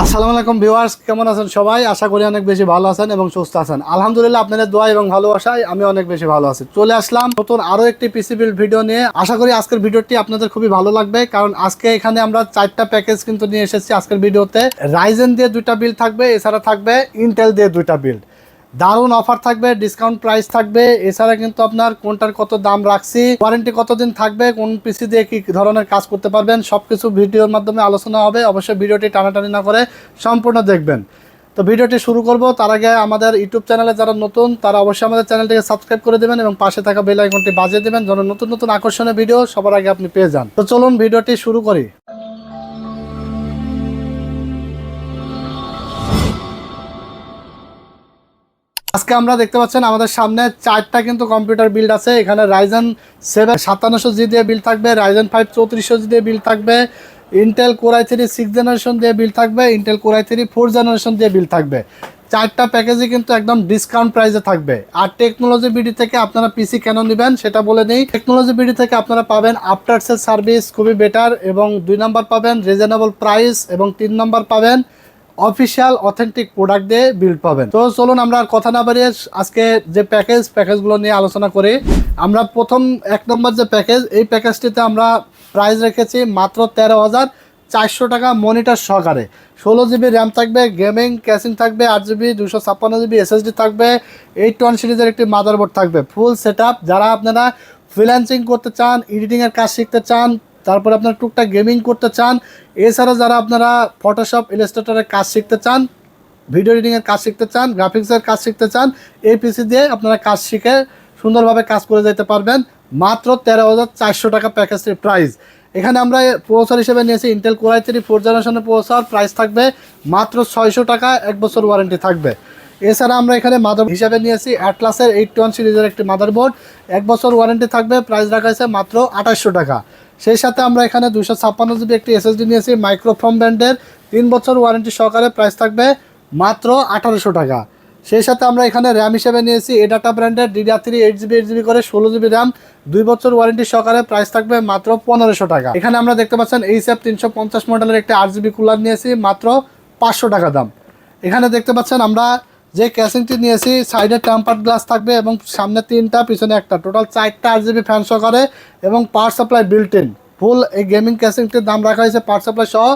আসসালামু আলাইকুম ভিউয়ার্স, কেমন আছেন সবাই? আশা করি অনেক বেশি ভালো আছেন এবং সুস্থ আছেন। আলহামদুলিল্লাহ আপনাদের দোয়া এবং ভালোবাসায় আমি অনেক বেশি ভালো আছি। চলে আসলাম নতুন আরও একটি পিসি বিল ভিডিও নিয়ে। আশা করি আজকের ভিডিওটি আপনাদের খুবই ভালো লাগবে, কারণ আজকে এখানে আমরা চারটা প্যাকেজ কিন্তু নিয়ে এসেছি আজকের ভিডিওতে রাইজেন দিয়ে দুইটা বিল থাকবে, এছাড়া থাকবে ইন্টেল দিয়ে দুইটা বিল দারুণ অফার থাকবে ডিসকাউন্ট প্রাইস থাকবে। এছাড়া কিন্তু আপনার কোনটার কত দাম রাখছি ওয়ারেন্টি কতদিন থাকবে, কোন পিসি দিয়ে কি ধরনের কাজ করতে পারবেন, সবকিছু ভিডিওর মাধ্যমে আলোচনা হবে। অবশ্যই ভিডিওটি টানাটানি না করে সম্পূর্ণ দেখবেন। তো ভিডিওটি শুরু করব। তার আগে আমাদের ইউটিউব চ্যানেলে যারা নতুন, তারা অবশ্যই আমাদের চ্যানেলটিকে সাবস্ক্রাইব করে দেবেন এবং পাশে থাকা বেল আইকনটি বাজিয়ে দেবেন। যেন নতুন নতুন আকর্ষণীয় ভিডিও সবার আগে আপনি পেয়ে যান। তো চলুন ভিডিওটি শুরু করি। আজকে আমরা দেখতে পাচ্ছেন আমাদের সামনে চারটা কিন্তু কম্পিউটার বিল্ড আছে। এখানে রাইজেন সেভেন সাতান্নশো জি দিয়ে বিল থাকবে রাইজেন ফাইভ চৌত্রিশশো জি দিয়ে বিল থাকবে Intel core i three six generation দিয়ে বিল থাকবে Intel core i three four generation দিয়ে বিল থাকবে। চারটা প্যাকেজই কিন্তু একদম ডিসকাউন্ট প্রাইসে থাকবে। আর টেকনোলজি বিডি থেকে আপনারা পিসি কেন নেবেন সেটা বলে নেই। টেকনোলজি বিডি থেকে আপনারা পাবেন আফটার সেল সার্ভিস খুবই বেটার এবং দুই নম্বর পাবেন রিজনেবল প্রাইস এবং তিন নম্বর পাবেন অফিসিয়াল অথেন্টিক প্রোডাক্ট দিয়ে বিল্ড পাবেন। তো চলুন আমরা আর কথা না বাড়িয়ে আজকে যে প্যাকেজ প্যাকেজগুলো নিয়ে আলোচনা করি, আমরা প্রথম এক নম্বর যে প্যাকেজ এই প্যাকেজটিতে আমরা প্রাইস রেখেছি মাত্র তেরো হাজার চারশো টাকা মনিটর সহকারে। ষোলো জিবি র্যাম থাকবে গেমিং ক্যাসিং থাকবে, আট জিবি দুশো ছাপ্পান্ন জিবি এসএসডি থাকবে এইট ওয়ান সিরিজের একটি মাদারবোর্ড থাকবে। ফুল সেট যারা আপনারা ফ্রিল্যান্সিং করতে চান এডিটিংয়ের কাজ শিখতে চান তারপরে আপনার টুকটাক গেমিং করতে চান, এছাড়া যারা আপনারা ফটোশপ ইলাস্ট্রেটরের কাজ শিখতে চান ভিডিও এডিটিংয়ের কাজ শিখতে চান গ্রাফিক্সের কাজ শিখতে চান, এই পিসি দিয়ে আপনারা কাজ শিখে সুন্দরভাবে কাজ করে যেতে পারবেন। মাত্র তেরো হাজার চারশো টাকা প্যাকেজটির প্রাইস এখানে আমরা প্রসেসর হিসেবে নিয়েছি Intel core i three four জেনারেশনের প্রসেসর প্রাইস থাকবে মাত্র ছয়শো টাকা, এক বছর ওয়ারেন্টি থাকবে। এছাড়া আমরা এখানে মাদার হিসাবে নিয়েছি অ্যাটলাসের এইট ওয়ান সিরিজের একটি মাদারবোর্ড এক বছর ওয়ারেন্টি থাকবে প্রাইস রাখা হয়েছে মাত্র আঠাশশো টাকা। সেই সাথে আমরা এখানে দুশো ছাপ্পান্ন জিবি একটি এসএসডি নিয়েছি মাইক্রোফোন ব্র্যান্ডের তিন বছর ওয়ারেন্টি সহকারে প্রাইস থাকবে মাত্র আঠারোশো টাকা। সেই সাথে আমরা এখানে র্যাম হিসেবে নিয়েছি এডাটা ব্র্যান্ডের DDR three eight GB eight GB করে ষোলো জিবি র্যাম দুই বছর ওয়ারেন্টি সহকারে প্রাইস থাকবে মাত্র পনেরোশো টাকা। এখানে আমরা দেখতে পাচ্ছেন এইচ এফ তিনশো পঞ্চাশ মডেলের একটি আট জিবি কুলার নিয়েছি, মাত্র পাঁচশো টাকা দাম। এখানে দেখতে পাচ্ছেন আমরা যে ক্যাসিংটি নিয়েছি, সাইডে টেম্পার্ড গ্লাস থাকবে এবং সামনে তিনটা, পিছনে একটা। টোটাল চারটা আট জিবি ফ্যান সহকারে এবং power supply built in full এই গেমিং ক্যাসিংটির দাম রাখা হয়েছে পাওয়ার সাপ্লাই সহ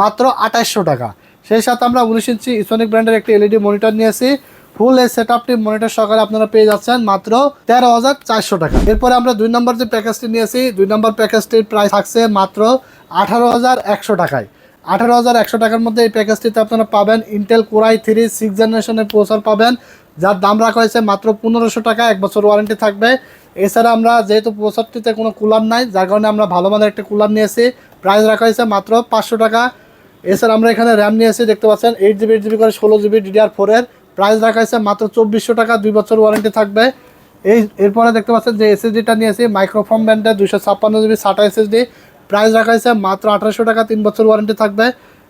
মাত্র আঠাশশো টাকা। সেই সাথে আমরা উনিশ ইঞ্চি ইসোনিক ব্র্যান্ডের একটি এলইডি মনিটর নিয়েছি। ফুল এই সেট আপটি মনিটর সহকারে আপনারা পেয়ে যাচ্ছেন মাত্র তেরো হাজার চারশো টাকা। এরপরে আমরা দুই নম্বর যে প্যাকেজটি নিয়েছি, দুই নম্বর প্যাকেজটির প্রাইস থাকছে মাত্র আঠারো হাজার একশো টাকায়। আঠারো হাজার একশো টাকার মধ্যে এই প্যাকেজটিতে আপনারা পাবেন ইন্টেল কোরাই থ্রি সিক্স জেনারেশনের প্রসার পাবেন। যার দাম রাখা হয়েছে মাত্র পনেরোশো টাকা, এক বছর ওয়ারেন্টি থাকবে। এছাড়া আমরা যেহেতু প্রসারটিতে কোনো কুলার নাই, যার কারণে আমরা ভালো মানের একটা কুলার নিয়েছি। প্রাইস রাখা হয়েছে মাত্র পাঁচশো টাকা। এছাড়া আমরা এখানে র্যাম নিয়েছি, দেখতে পাচ্ছেন এইট জিবি এইট জিবি করে ষোলো জিবি ডিডিআর ফোরের প্রাইস রাখা হয়েছে মাত্র চব্বিশশো টাকা, দুই বছর ওয়ারেন্টি থাকবে। এই, এরপরে দেখতে পাচ্ছেন যে এসএসডিটা নিয়েছি মাইক্রোফোন ব্যান্ডের দুশো ছাপ্পান্ন জিবি সাটা এসএসডি প্রাইস রাখা হয়েছে মাত্র আঠারোশো টাকা, তিন বছর ওয়ারেন্টি থাকবে।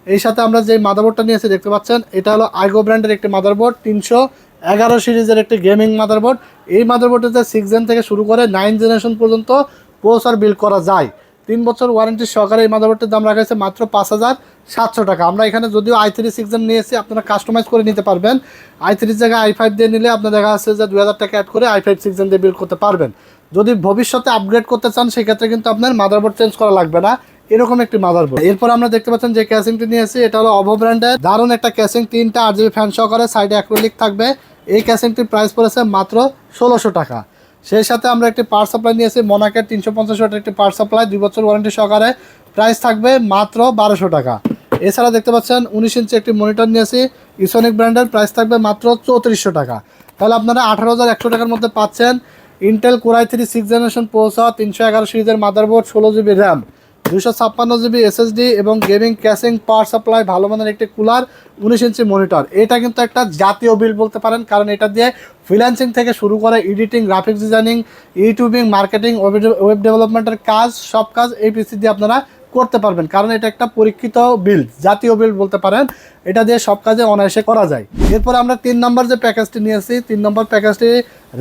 এই সাথে আমরা যে মাদারবোর্ডটা নিয়েছি দেখতে পাচ্ছেন, এটা হলো আইগো ব্র্যান্ডের একটি মাদারবোর্ড তিনশো এগারো সিরিজের একটি গেমিং মাদারবোর্ড এই মাদারবোর্ডটাতে সিক্স জেন থেকে শুরু করে নাইন জেনারেশন পর্যন্ত প্রসার বিল করা যায়। তিন বছর ওয়ারেন্টি সহকারে এই মাদারবোর্ডটির দাম রাখা হয়েছে মাত্র পাঁচ হাজার সাতশো টাকা। আমরা এখানে যদিও আই থ্রি সিক্স জেন নিয়েছি আপনারা কাস্টমাইজ করে নিতে পারবেন। আই থ্রির জায়গায় আই ফাইভ দিয়ে নিলে আপনার দেখা যাচ্ছে যে দু হাজার টাকা অ্যাড করে আই ফাইভ সিক্স জেন দিয়ে বিল করতে পারবেন। যদি ভবিষ্যতে আপগ্রেড করতে চান, সেক্ষেত্রে কিন্তু আপনার মাদারবোর্ড চেঞ্জ করা লাগবে না। এরকম একটি মাদারবোর্ড এরপর আমরা দেখতে পাচ্ছেন যে ক্যাসিংটি নিয়েছি এটা হলো অভো ব্র্যান্ডের দারুণ একটা ক্যাসিং তিনটা আট জিবি ফ্যান সহকারে সাইডে অ্যাক্রোলিক থাকবে। এই ক্যাসিংটির প্রাইস পড়েছে মাত্র ষোলোশো টাকা। সেই সাথে আমরা একটি পাওয়ার সাপ্লাই নিয়েছি মোনাকের তিনশো পঞ্চাশ ওয়াটের একটি পাওয়ার সাপ্লাই দুই বছর ওয়ারেন্টি সহকারে। প্রাইস থাকবে মাত্র বারোশো টাকা। এছাড়া দেখতে পাচ্ছেন উনিশ ইঞ্চি একটি মনিটর নিয়েছি ইসনিক ব্র্যান্ডের প্রাইস থাকবে মাত্র চৌত্রিশশো টাকা। তাহলে আপনারা আঠারো হাজার একশো টাকার মধ্যে পাচ্ছেন Intel core i three six generation processor তিনশো এগারো সিরিজের মাদারবোর্ড ষোলো জিবি র্যাম দুশো ছাপ্পান্ন জিবি এসএসডি এবং গেমিং ক্যাশিং পাওয়ার সাপ্লাই ভালো মানের একটি কুলার উনিশ ইঞ্চি মনিটর এটা কিন্তু একটা জাতীয় বিল বলতে পারেন, কারণ এটা দিয়ে ফ্রিল্যান্সিং থেকে শুরু করে editing graphics designing YouTubing marketing web ডেভেলপমেন্টের কাজ, সব কাজ এই পিসি দিয়ে আপনারা করতে পারবেন। কারণ এটা একটা পরীক্ষিত বিল জাতীয় বিল বলতে পারেন। এটা দিয়ে সব কাজে অনায়াসে করা যায়। এরপর আমরা তিন নম্বর যে প্যাকেজটি নিয়েছি, তিন নম্বর প্যাকেজটি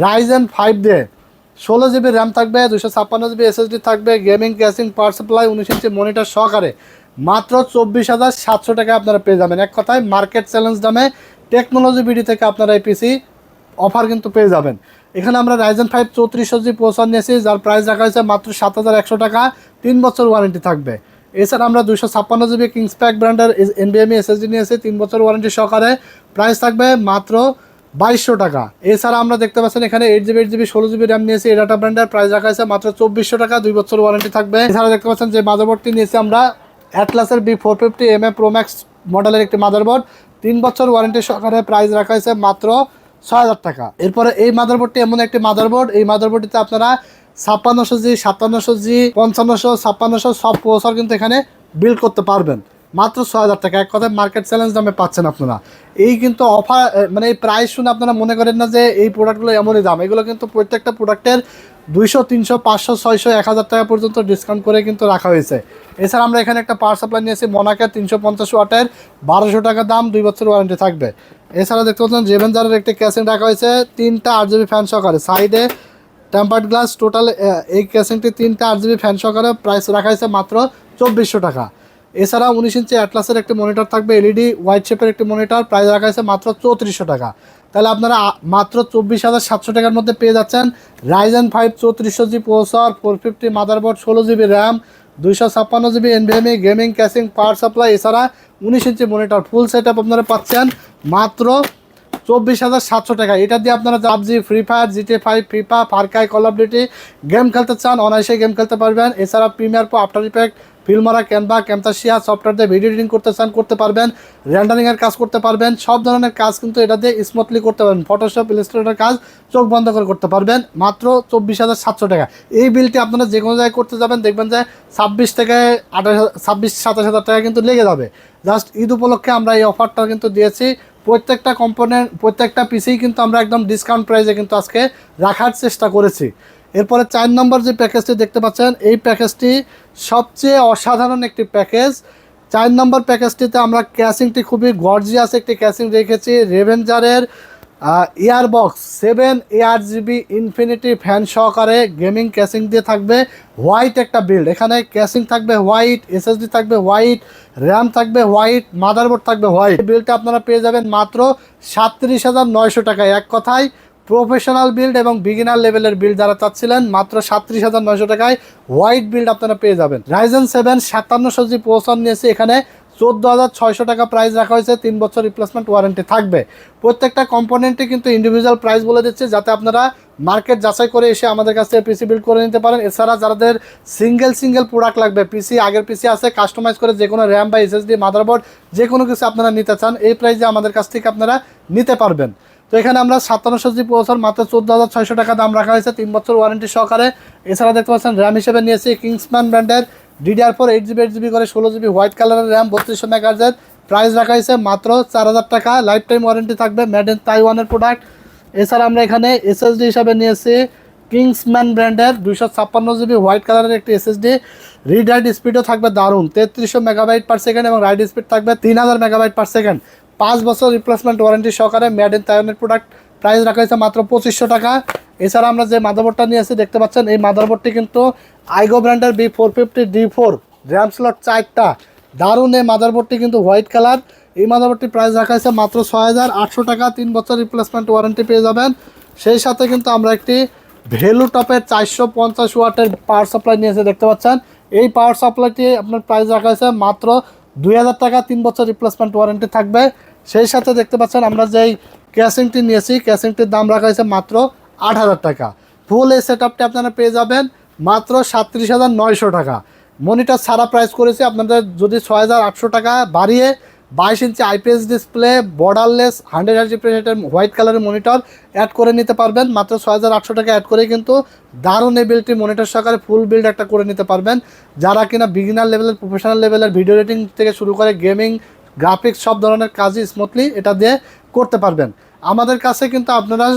রাইজেন ফাইভ দিয়ে। ষোলো জিবি র্যাম থাকবে দুশো ছাপ্পান্ন জিবি এসএসডি থাকবে গেমিং ক্যাসিং পাওয়ার সাপ্লাই উনিশ ইঞ্চি মনিটর সহকারে। মাত্র চব্বিশ হাজার সাতশো টাকা আপনারা পেয়ে যাবেন। এক কথায় মার্কেট চ্যালেঞ্জ দামে টেকনোলজি বিডি থেকে আপনারা এই পিসি অফার কিন্তু পেয়ে যাবেন। এখানে আমরা রাইজেন ফাইভ চৌত্রিশশো জি প্রসার নিয়েছি, যার প্রাইস রাখা হয়েছে মাত্র সাত হাজার একশো টাকা, তিন বছর ওয়ারেন্টি থাকবে। এছাড়া আমরা দুশো ছাপ্পান্ন জিবি কিংস প্যাক ব্র্যান্ডের এনবিএমই এসএসডি নিয়েছি, তিন বছর ওয়ারেন্টি সহকারে। প্রাইস থাকবে মাত্র বাইশশো টাকা। এছাড়া আমরা দেখতে পাচ্ছেন এখানে এইট জিবি এইট জিবি ষোলো জিবি র্যাম নিয়েছি এডাটা ব্র্যান্ডের প্রাইস রাখা হয়েছে মাত্র চব্বিশশো টাকা, দুই বছর ওয়ারেন্টি থাকবে। এছাড়া দেখতে পাচ্ছেন যে মাদারবোর্ডটি নিয়েছি আমরা অ্যাটলাসের B four fifty M A pro max মডেলের একটি মাদারবোর্ড তিন বছর ওয়ারেন্টি সহকারে প্রাইস রাখা হয়েছে মাত্র ছয় হাজার টাকা। এরপরে এই মাদারবোর্ডটি এমন একটি মাদারবোর্ড এই মাদারবোর্ডটিতে আপনারা ছাপ্পান্নশো জি, সাতান্নশো জি, পঞ্চান্নশো, ছাপ্পান্নশো, সব প্রসেসর কিন্তু এখানে বিল্ড করতে পারবেন। মাত্র ছয় হাজার টাকা। এক কথায় মার্কেট চ্যালেঞ্জ দামে পাচ্ছেন আপনারা। এই কিন্তু অফার মানে এই প্রাইস শুনে আপনারা মনে করেন না যে এই প্রোডাক্টগুলো এমনই দাম। এগুলো কিন্তু প্রত্যেকটা প্রোডাক্টের দুইশো, তিনশো, পাঁচশো, ছয়শো, এক হাজার টাকা পর্যন্ত ডিসকাউন্ট করে কিন্তু রাখা হয়েছে। এছাড়া আমরা এখানে একটা পাওয়ার সাপ্লাই নিয়েছি মনাকের তিনশো পঞ্চাশ ওয়াটের বারোশো টাকা দাম, দুই বছর ওয়ারেন্টি থাকবে। এছাড়া দেখতে পাচ্ছেন জেভেঞ্জারের একটি ক্যাসিং রাখা হয়েছে, তিনটা আট জিবি ফ্যান সহকারে সাইডে টেম্পার্ড গ্লাস টোটাল এই ক্যাসিংটি তিনটা আট জিবি ফ্যান সহকারে প্রাইস রাখা হয়েছে মাত্র চব্বিশশো টাকা। এছাড়া উনিশ ইঞ্চি অ্যাটলাসের একটি মনিটর থাকবে এলইডি হোয়াইট শেপের একটি মনিটর প্রাইস রাখা হয়েছে মাত্র চৌত্রিশশো টাকা। তাহলে আপনারা মাত্র চব্বিশ হাজার সাতশো টাকার মধ্যে পেয়ে যাচ্ছেন রাইজেন ফাইভ চৌত্রিশশো G processor four fifty motherboard ষোলো জিবি র্যাম দুইশো ছাপ্পান্ন GB NVMe gaming casing power supply এছাড়া উনিশ inch monitor full set up আপনারা পাচ্ছেন মাত্র চব্বিশ হাজার সাতশো টাকা। এটা দিয়ে আপনারা PUBG free fire GT five FIFA Far Cry call of duty game খেলতে চান, অনায়াসে গেম খেলতে পারবেন। এছাড়া Premiere pro after effect Filmora, Canva, Camtasia, software দিয়ে ভিডিও এডিটিং করতে চান, করতে পারবেন। র্যান্ডারিংয়ের কাজ করতে পারবেন। সব ধরনের কাজ কিন্তু এটা দিয়ে স্মুথলি করতে পারবেন। ফটোশপ ইলাস্ট্রেটরের কাজ চোখ বন্ধ করে করতে পারবেন। মাত্র চব্বিশ হাজার সাতশো টাকা। এই বিলটি আপনারা যে কোনো জায়গায় করতে যাবেন, দেখবেন যে ছাব্বিশ থেকে আঠাশ, ছাব্বিশ, সাতাশ হাজার টাকা কিন্তু লেগে যাবে। জাস্ট ঈদ উপলক্ষে আমরা এই অফারটা কিন্তু দিয়েছি। প্রত্যেকটা কম্পোনেন্ট প্রত্যেকটা পিসেই কিন্তু আমরা একদম ডিসকাউন্ট প্রাইসে কিন্তু আজকে রাখার চেষ্টা করেছি। এরপরে চার নম্বর যে প্যাকেজটি দেখতে পাচ্ছেন, এই প্যাকেজটি সবচেয়ে অসাধারণ একটি প্যাকেজ চার নম্বর প্যাকেজটিতে আমরা ক্যাশিংটি খুবই গর্জিয়াস একটি ক্যাশিং রেখেছি রেভেঞ্জারের airbox seven R GB infinity fan সহকারে গেমিং ক্যাসিং দিয়ে থাকবে হোয়াইট একটা বিল্ড এখানে ক্যাসিং থাকবে হোয়াইট এসএসডি থাকবে হোয়াইট র্যাম থাকবে হোয়াইট মাদারবোর্ড থাকবে হোয়াইট বিলটা আপনারা পেয়ে যাবেন মাত্র সাতত্রিশ হাজার নয়শো টাকায়। এক কথায় প্রফেশনাল বিল্ড এবং বিগিনার লেভেলের বিল্ড যারা চাচ্ছিলেন, মাত্র সাতত্রিশ হাজার নয়শো টাকায় হোয়াইট বিল্ড আপনারা পেয়ে যাবেন। রাইজেন সেভেন সাতান্নশো জি প্রসেসর নিয়েছে। এখানে চোদ্দ হাজার ছয়শো টাকা প্রাইস রাখা হয়েছে, তিন বছর রিপ্লেসমেন্ট ওয়ারেন্টি থাকবে। প্রত্যেকটা কম্পোনেন্টে কিন্তু ইন্ডিভিজুয়াল প্রাইস বলে দিচ্ছে, যাতে আপনারা মার্কেট যাচাই করে এসে আমাদের কাছ থেকে পিসি বিল্ড করে নিতে পারেন। এছাড়া যাদের সিঙ্গেল সিঙ্গেল প্রোডাক্ট লাগবে পিসি আগের পিসি আছে কাস্টমাইজ করে যে কোনো র্যাম বা এসএসডি মাদারবোর্ড যে কোনো কিছু আপনারা নিতে চান, এই প্রাইসে আমাদের কাছ থেকে আপনারা নিতে পারবেন। তো এখানে আমরা সাতান্নশো জি প্রসেসর মাত্র চোদ্দ হাজার ছয়শো টাকা দাম রাখা হয়েছে, তিন বছর ওয়ারেন্টি সহকারে। এছাড়া দেখতে পাচ্ছেন র্যাম হিসেবে নিয়েছি কিংসম্যান ব্র্যান্ডের DDR four eight GB eight GB করে ষোলো জিবি হোয়াইট কালারের র্যাম বত্রিশশো মেগাজের প্রাইস রাখা হয়েছে মাত্র চার হাজার টাকা। লাইফ টাইম ওয়ারেন্টি থাকবে মেড ইন তাইওয়ানের প্রোডাক্ট এছাড়া আমরা এখানে এসএসডি হিসাবে নিয়েছি কিংসম্যান ব্র্যান্ডের দুইশো ছাপ্পান্ন জিবি হোয়াইট কালারের একটি এসএসডি রিড রাইড স্পিডও থাকবে দারুণ, তেত্রিশশো মেগাবাইট পার সেকেন্ড এবং রাইড স্পিড থাকবে তিন হাজার মেগাবাইট পার সেকেন্ড পাঁচ বছর রিপ্লেসমেন্ট ওয়ারেন্টি সহকারে মেড ইন তাইওয়ানের প্রোডাক্ট প্রাইস রাখা হয়েছে মাত্র পঁচিশশো টাকা। এছাড়া আমরা যে মাদারবোর্ডটা নিয়েছি দেখতে পাচ্ছেন, এই মাদারবোর্ডটি কিন্তু আইগো ব্র্যান্ডের B four fifty D four RAM slot চারটা। দারুণ এই মাদারবোর্ডটি কিন্তু হোয়াইট কালার। এই মাদারবোর্ডটি প্রাইস রাখা হয়েছে মাত্র ছয় হাজার আটশো টাকা। তিন বছর রিপ্লেসমেন্ট ওয়ারেন্টি পেয়ে যাবেন। সেই সাথে কিন্তু আমরা একটি ভ্যালু টপের চারশো পঞ্চাশ ওয়াটের পাওয়ার সাপ্লাই নিয়েছে দেখতে পাচ্ছেন। এই পাওয়ার সাপ্লাইটি আপনার প্রাইস রাখা হয়েছে মাত্র দুই হাজার টাকা। তিন বছর রিপ্লেসমেন্ট ওয়ারেন্টি থাকবে। সেই সাথে দেখতে পাচ্ছেন আমরা যেই ক্যাসিংটি নিয়েছি। ক্যাসিংটির দাম রাখা হয়েছে মাত্র আট হাজার টাকা। ফুল এই সেট আপটি আপনারা পেয়ে যাবেন মাত্র সাতত্রিশ হাজার নয়শো টাকা। মনিটর সারা প্রাইস করেছি আপনাদের যদি ছয় হাজার আটশো টাকা বাড়িয়ে বাইশ inch IPS display, borderless, hundred hertz প্রেসেন্টের white কালারের মনিটর অ্যাড করে নিতে পারবেন। মাত্র ছয় হাজার আটশো টাকা অ্যাড করে কিন্তু দারুণ এই বিলটি মনিটর সহকারে ফুল বিল্ড একটা করে নিতে পারবেন। যারা কিনা বিগিনার লেভেলের প্রফেশনাল লেভেলের ভিডিও এডিটিং থেকে শুরু করে গেমিং গ্রাফিক্স সব ধরনের কাজই স্মুথলি এটা দিয়ে করতে পারবেন। আমাদের কাছে কিন্তু আপনারা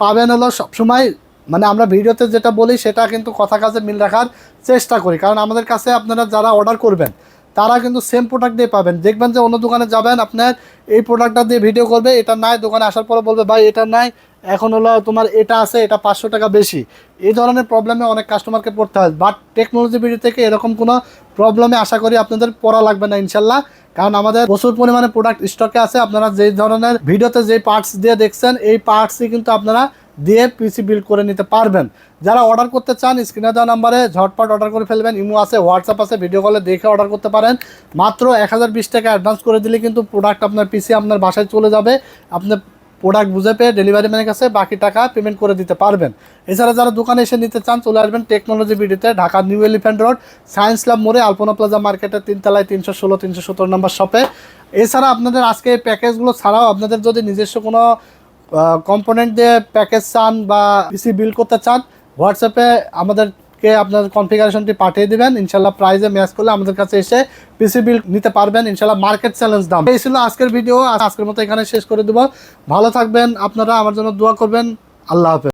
পাবেন হলো সবসময় মানে আমরা ভিডিওতে যেটা বলি সেটা কিন্তু কথা কাজে মিল রাখার চেষ্টা করি। কারণ আমাদের কাছে আপনারা যারা অর্ডার করবেন তারা কিন্তু সেম প্রোডাক্ট দিয়ে পাবেন। দেখবেন যে অন্য দোকানে যাবেন, আপনার এই প্রোডাক্টটা দিয়ে ভিডিও করবে, এটা নাই, দোকানে আসার পরে বলবে, ভাই, এটা নাই, এখন হলো তোমার এটা আছে, এটা পাঁচশো টাকা বেশি। এই ধরনের প্রবলেমে অনেক কাস্টমারকে পড়তে হয়। বাট টেকনোলজি ভিডিও থেকে এরকম কোনো প্রবলেমে আশা করি আপনাদের পড়া লাগবে না, ইনশাল্লাহ। কারণ আমাদের প্রচুর পরিমাণে প্রোডাক্ট স্টকে আছে। আপনারা যে ধরনের ভিডিওতে যে পার্টস দিয়ে দেখছেন, এই পার্টসই কিন্তু আপনারা দিয়ে পিসি বিল্ড করে নিতে পারবেন। যারা অর্ডার করতে চান স্ক্রিনে দেওয়া নাম্বারে ঝটপট অর্ডার করে ফেলবেন। ইমো আছে হোয়াটসঅ্যাপ আছে ভিডিও কলে দেখে অর্ডার করতে পারেন। মাত্র এক হাজার বিশ টাকা অ্যাডভান্স করে দিলে কিন্তু প্রোডাক্ট আপনার পিসি আপনার বাসায় চলে যাবে। আপনার প্রোডাক্ট বুঝে পেয়ে ডেলিভারি ম্যানের কাছে বাকি টাকা পেমেন্ট করে দিতে পারবেন। এছাড়া যারা দোকানে এসে নিতে চান, চলে আসবেন technology বিডিতে Dhaka New Elephant Road science club মোড়ে আলপনা প্লাজা মার্কেটের তিনতলায় তিনশো ষোলো, তিনশো সতেরো নম্বর শপে এছাড়া আপনাদের আজকে এই প্যাকেজগুলো ছাড়াও আপনাদের যদি নিজস্ব কোনো কম্পোনেন্ট দিয়ে প্যাকেজ চান বা পিসি বিল করতে চান হোয়াটসঅ্যাপে আমাদেরকে আপনার কনফিগারেশনটি পাঠিয়ে দেবেন। ইনশাল্লাহ প্রাইজে ম্যাচ করলে আমাদের কাছে এসে পিসি বিল নিতে পারবেন। ইনশাল্লাহ মার্কেট চ্যালেঞ্জ দাম। এই ছিল আজকের ভিডিও আজকের মতো এখানে শেষ করে দেবো। ভালো থাকবেন। আপনারা আমার জন্য দোয়া করবেন। আল্লাহ হাফেজ।